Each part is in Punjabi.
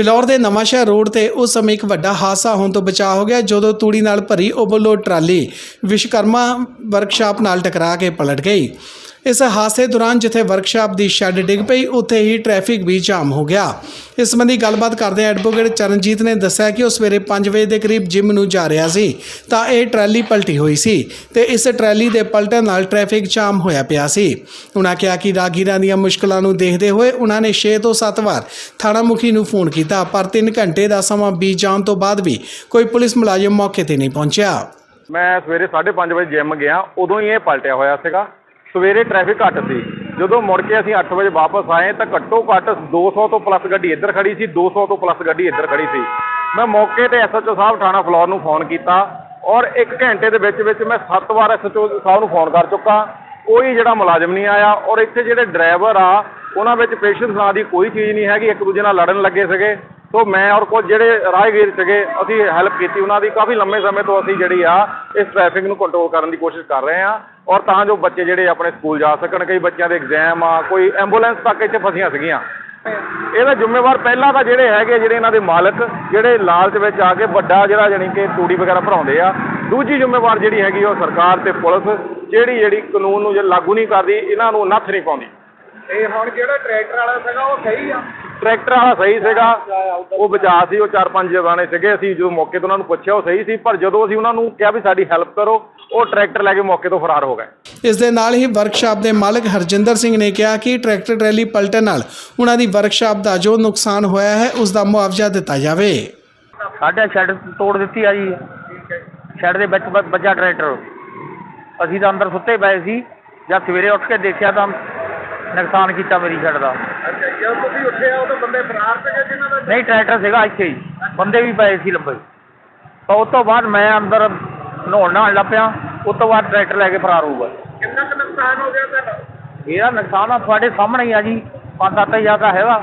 ਫਿਲੌਰ ਦੇ ਨਵਾਂਸ਼ਹਿਰ ਰੋਡ ਤੇ ਉਸ ਸਮੇਂ ਇੱਕ ਵੱਡਾ ਹਾਦਸਾ ਹੋਣ ਤੋਂ ਬਚਾ ਹੋ ਗਿਆ, ਜਦੋਂ ਤੂੜੀ ਨਾਲ ਭਰੀ ਓਵਰਲੋਡ ਟਰਾਲੀ ਵਿਸ਼ਵਕਰਮਾ ਵਰਕਸ਼ਾਪ ਨਾਲ ਟਕਰਾ ਕੇ ਪਲਟ ਗਈ। ਇਸ ਹਾਦਸੇ ਦੌਰਾਨ ਜਿੱਥੇ ਵਰਕਸ਼ਾਪ ਦੀ ਸ਼ੈੱਡ ਡਿੱਗ ਪਈ, ਉੱਥੇ ਹੀ ਟ੍ਰੈਫਿਕ ਵੀ ਜਾਮ ਹੋ ਗਿਆ। ਇਸ ਸੰਬੰਧੀ ਗੱਲਬਾਤ ਕਰਦੇ ਐਡਵੋਕੇਟ ਚਰਨਜੀਤ ਨੇ ਦੱਸਿਆ ਕਿ ਉਹ ਸਵੇਰੇ 5 ਵਜੇ ਦੇ ਕਰੀਬ ਜਿਮ ਨੂੰ ਜਾ ਰਿਹਾ ਸੀ, ਤਾਂ ਇਹ ਟਰਾਲੀ ਪਲਟੀ ਹੋਈ ਸੀ ਤੇ ਇਸ ਟਰਾਲੀ ਦੇ ਪਲਟਣ ਨਾਲ ਟ੍ਰੈਫਿਕ ਜਾਮ ਹੋਇਆ ਪਿਆ ਸੀ। ਉਹਨਾਂ ਕਿਹਾ ਕਿ ਰਾਗੀਰਾਂ ਦੀਆਂ ਮੁਸ਼ਕਲਾਂ ਨੂੰ ਦੇਖਦੇ ਹੋਏ ਉਹਨਾਂ ਨੇ 6 ਤੋਂ 7 ਵਾਰ ਥਾਣਾ ਮੁਖੀ ਨੂੰ ਫੋਨ ਕੀਤਾ, ਪਰ 3 ਘੰਟੇ ਦਾ ਸਮਾਂ ਬੀਤ ਜਾਣ ਤੋਂ ਬਾਅਦ ਵੀ ਕੋਈ ਪੁਲਿਸ ਮੁਲਾਜ਼ਮ ਮੌਕੇ ਤੇ ਨਹੀਂ ਪਹੁੰਚਿਆ। ਮੈਂ ਸਵੇਰੇ 5:30 ਵਜੇ ਜਿਮ ਗਿਆ, ਉਦੋਂ ਹੀ ਇਹ ਪਲਟਿਆ ਹੋਇਆ ਸੀਗਾ। ਸਵੇਰੇ ਟ੍ਰੈਫਿਕ ਘੱਟ ਸੀ। ਜਦੋਂ ਮੁੜ ਕੇ ਅਸੀਂ 8 ਵਜੇ ਵਾਪਸ ਆਏ ਤਾਂ ਘੱਟੋ ਘੱਟ 200 ਤੋਂ ਪਲੱਸ ਗੱਡੀ ਇੱਧਰ ਖੜੀ ਸੀ 200 ਤੋਂ ਪਲੱਸ ਗੱਡੀ ਇੱਧਰ ਖੜੀ ਸੀ। ਮੈਂ ਮੌਕੇ ਤੇ ਐਸਐਚਓ ਸਾਹਿਬ ਥਾਣਾ ਫਲੋਰ ਨੂੰ ਫੋਨ ਕੀਤਾ ਔਰ 1 ਘੰਟੇ ਦੇ ਵਿੱਚ ਵਿੱਚ ਮੈਂ 7 ਵਾਰ ਐਸਐਚਓ ਸਾਹਿਬ ਨੂੰ ਫੋਨ ਕਰ ਚੁੱਕਾ। ਕੋਈ ਜਿਹੜਾ ਮੁਲਾਜ਼ਮ ਨਹੀਂ ਆਇਆ ਔਰ ਇੱਥੇ ਜਿਹੜੇ ਡਰਾਈਵਰ ਆ, ਉਹਨਾਂ ਵਿੱਚ ਪੇਸ਼ੈਂਸ ਨਾਂ ਦੀ ਕੋਈ ਚੀਜ਼ ਨਹੀਂ ਹੈਗੀ, ਇੱਕ ਦੂਜੇ ਨਾਲ ਲੜਨ ਲੱਗੇ ਸੀਗੇ। ਸੋ ਮੈਂ ਔਰ ਕੁਝ ਜਿਹੜੇ ਰਾਹਗੀਰ ਸੀਗੇ, ਅਸੀਂ ਹੈਲਪ ਕੀਤੀ ਉਹਨਾਂ ਦੀ। ਕਾਫੀ ਲੰਮੇ ਸਮੇਂ ਤੋਂ ਅਸੀਂ ਜਿਹੜੀ ਆ, ਇਸ ਟ੍ਰੈਫਿਕ ਨੂੰ ਕੰਟਰੋਲ ਕਰਨ ਦੀ ਕੋਸ਼ਿਸ਼ ਕਰ ਰਹੇ ਆ ਔਰ ਤਾਂ ਜੋ ਬੱਚੇ ਜਿਹੜੇ ਆਪਣੇ ਸਕੂਲ ਜਾ ਸਕਣ, ਕਈ ਬੱਚਿਆਂ ਦੇ ਐਗਜ਼ਾਮ ਆ, ਕੋਈ ਐਂਬੂਲੈਂਸ ਤੱਕ ਇੱਥੇ ਫਸੀਆਂ ਸੀਗੀਆਂ। ਇਹਦਾ ਜ਼ਿੰਮੇਵਾਰ ਪਹਿਲਾਂ ਤਾਂ ਜਿਹੜੇ ਹੈਗੇ ਜਿਹੜੇ ਇਹਨਾਂ ਦੇ ਮਾਲਕ, ਜਿਹੜੇ ਲਾਲਚ ਵਿੱਚ ਆ ਕੇ ਵੱਡਾ ਜਿਹੜਾ ਜਾਣੀ ਕਿ ਤੂੜੀ ਵਗੈਰਾ ਭਰਾਉਂਦੇ ਆ, ਦੂਜੀ ਜ਼ਿੰਮੇਵਾਰ ਜਿਹੜੀ ਹੈਗੀ ਉਹ ਸਰਕਾਰ ਤੇ ਪੁਲਿਸ, ਜਿਹੜੀ ਜਿਹੜੀ ਕਾਨੂੰਨ ਨੂੰ ਜੇ ਲਾਗੂ ਨਹੀਂ ਕਰਦੀ, ਇਹਨਾਂ ਨੂੰ ਨੱਥ ਨਹੀਂ ਪਾਉਂਦੀ। ਇਹ ਹੁਣ ਜਿਹੜਾ ਟਰੈਕਟਰ ਵਾਲਾ ਸੀਗਾ, ਉਹ ਸਹੀ ਆ। ਟਰੈਕਟਰ ਵਾਲਾ ਸਹੀ ਸੀਗਾ ਉਹ ਬਚਾ ਸੀ ਉਹ ਚਾਰ ਪੰਜ ਜਵਾਨੇ ਸੀਗੇ ਅਸੀਂ ਜਦੋਂ ਮੌਕੇ ਤੋਂ ਉਹਨਾਂ ਨੂੰ ਪੁੱਛਿਆ ਉਹ ਸਹੀ ਸੀ ਪਰ ਜਦੋਂ ਅਸੀਂ ਉਹਨਾਂ ਨੂੰ ਕਿਹਾ ਵੀ ਸਾਡੀ ਹੈਲਪ ਕਰੋ ਉਹ ਟਰੈਕਟਰ ਲੈ ਕੇ ਮੌਕੇ ਤੋਂ ਫਰਾਰ ਹੋ ਗਏ। ਇਸ ਦੇ ਨਾਲ ਹੀ ਵਰਕਸ਼ਾਪ ਦੇ ਮਾਲਕ ਹਰਜਿੰਦਰ ਸਿੰਘ ਨੇ ਕਿਹਾ ਕਿ ਟਰੈਕਟਰ ਟਰੈਲੀ ਪਲਟਣ ਨਾਲ ਉਹਨਾਂ ਦੀ ਵਰਕਸ਼ਾਪ ਦਾ ਜੋ ਨੁਕਸਾਨ ਹੋਇਆ ਹੈ ਉਸ ਦਾ ਮੁਆਵਜ਼ਾ ਦਿੱਤਾ ਜਾਵੇ। ਸਾਡੇ ਸ਼ੈੱਡ ਤੋੜ ਦਿੱਤੀ ਆ ਜੀ। ਸ਼ੈੱਡ ਦੇ ਵਿੱਚ ਵੱਜਾ ਟਰੈਕਟਰ। ਅਸੀਂ ਤਾਂ ਅੰਦਰ ਸੁੱਤੇ ਪਏ ਸੀ ਜਦ ਸਵੇਰੇ ਉੱਠ ਕੇ ਦੇਖਿਆ ਤਾਂ ਨੁਕਸਾਨ ਕੀਤਾ ਮੇਰੀ ਸ਼ੈੱਡ ਦਾ। ਅੱਛਾ ਜਦੋਂ ਤੁਸੀਂ ਉੱਠੇ ਆ ਉਦੋਂ ਬੰਦੇ ਫਰਾਰ ਸੀਗੇ ਜਿਨ੍ਹਾਂ ਦਾ? ਨਹੀਂ ਟਰੈਕਟਰ ਸੀਗਾ ਇੱਥੇ ਹੀ। ਬੰਦੇ ਵੀ ਪਏ ਸੀ ਲੰਬੇ। ਤਾਂ ਉਸ ਤੋਂ ਬਾਅਦ ਮੈਂ ਅੰਦਰ ਨਹਾਉਣ ਨਹਾਉਣ ਲੱਗ ਪਿਆ। ਉਸ ਤੋਂ ਬਾਅਦ ਟਰੈਕਟਰ ਲੈ ਕੇ ਫਰਾਰ ਹੋ ਗਏ। ਕਿੰਨਾ ਕੁ ਨੁਕਸਾਨ ਹੋ ਗਿਆ ਤੁਹਾਡਾ? ਇਹਦਾ ਨੁਕਸਾਨ ਆ ਤੁਹਾਡੇ ਸਾਹਮਣੇ ਹੀ ਆ ਜੀ। ਪੰਜ ਸੱਤ ਹਜ਼ਾਰ ਦਾ ਹੈਗਾ।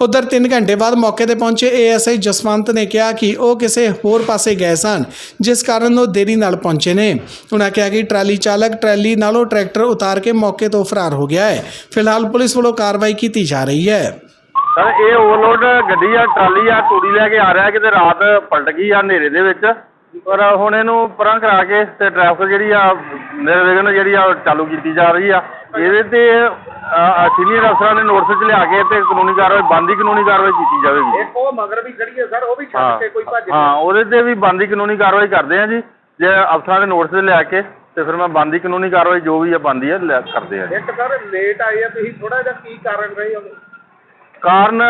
ਉਧਰ 3 ਘੰਟੇ ਬਾਅਦ ਮੌਕੇ ਤੇ ਪਹੁੰਚੇ ਏਐਸਆਈ ਜਸਵੰਤ ਨੇ ਕਿਹਾ ਕਿ ਉਹ ਕਿਸੇ ਹੋਰ ਪਾਸੇ ਗਏ ਸਨ, ਜਿਸ ਕਾਰਨ ਉਹ ਦੇਰੀ ਨਾਲ ਪਹੁੰਚੇ ਨੇ। ਉਹਨਾਂ ਕਿਹਾ ਕਿ ਟਰਾਲੀ ਚਾਲਕ ਟਰਾਲੀ ਨਾਲੋਂ ਟਰੈਕਟਰ ਉਤਾਰ ਕੇ ਮੌਕੇ ਤੋਂ ਫਰਾਰ ਹੋ ਗਿਆ ਹੈ। ਫਿਲਹਾਲ ਪੁਲਿਸ ਵੱਲੋਂ ਕਾਰਵਾਈ ਕੀਤੀ ਜਾ ਰਹੀ ਹੈ। ਸਰ, ਇਹ ਓਵਰਲੋਡ ਗੱਡੀ ਆ, ਟਰਾਲੀ ਆ, ਤੂੜੀ ਲੈ ਕੇ ਆ ਰਿਹਾ ਕਿਤੇ ਰਾਤ ਪਲਟ ਗਈ ਆ ਹਨੇਰੇ ਦੇ ਵਿੱਚ। ਪਰ ਹੁਣ ਇਹਨੂੰ ਪਰਾਂ ਕਰਾ ਕੇ ਤੇ ਟ੍ਰੈਫਿਕ ਜਿਹੜੀ ਆ ਨਿਰਵਿਘਨ ਜਿਹੜੀ ਆ ਚਾਲੂ ਕੀਤੀ ਜਾ ਰਹੀ ਆ। ਇਹਦੇ ਤੇ ਸੀਨੀਅਰ ਅਫਸਰਾਂ ਨੇ ਨੋਟਿਸ 'ਚ ਲਿਆ ਕੇ ਤੇ ਕਾਨੂੰਨੀ ਕਾਰਵਾਈ ਬੰਦੀ ਕਾਨੂੰਨੀ ਕਾਰਵਾਈ ਕੀਤੀ ਜਾਵੇਗੀ। ਇੱਕ ਉਹ ਮਗਰ ਵੀ ਖੜੀ ਹੈ ਸਰ ਉਹ ਵੀ ਹਾਂ ਛੱਡ ਕੇ ਕੋਈ ਭੱਜ ਹਾਂ ਉਹਦੇ ਤੇ ਵੀ ਬੰਦੀ ਕਾਨੂੰਨੀ ਕਾਰਵਾਈ ਕਰਦੇ ਆ ਜੀ। ਜੇ ਅਫਸਰਾਂ ਦੇ ਨੋਟਿਸ ਲਿਆ ਕੇ ਤੇ ਫਿਰ ਮੈਂ ਬੰਦੀ ਕਾਨੂੰਨੀ ਕਾਰਵਾਈ ਜੋ ਵੀ ਆ ਬੰਦੀ ਆ ਲੈ- ਕਰਦੇ ਆ ਜੀ। ਇੱਕ ਸਰ ਲੇਟ ਆਏ ਆ ਤੁਸੀਂ ਥੋੜਾ ਜਿਹਾ ਕੀ ਕਾਰਨ ਰਹੇ ਹੋ? ਕਾਰਨ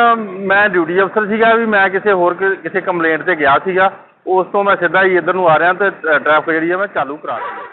ਮੈਂ ਡਿਊਟੀ ਅਫਸਰ ਸੀਗਾ ਵੀ ਮੈਂ ਕਿਸੇ ਹੋਰ ਕਿਸੇ ਕੰਪਲੇਂਟ ਤੇ ਗਿਆ ਸੀਗਾ। ਉਸ ਤੋਂ ਮੈਂ ਸਿੱਧਾ ਹੀ ਇੱਧਰ ਨੂੰ ਆ ਰਿਹਾ ਤੇ ਟ੍ਰੈਫਿਕ ਜਿਹੜੀ ਆ ਮੈਂ ਚਾਲੂ ਕਰਾ ਦਿੱਤੀ।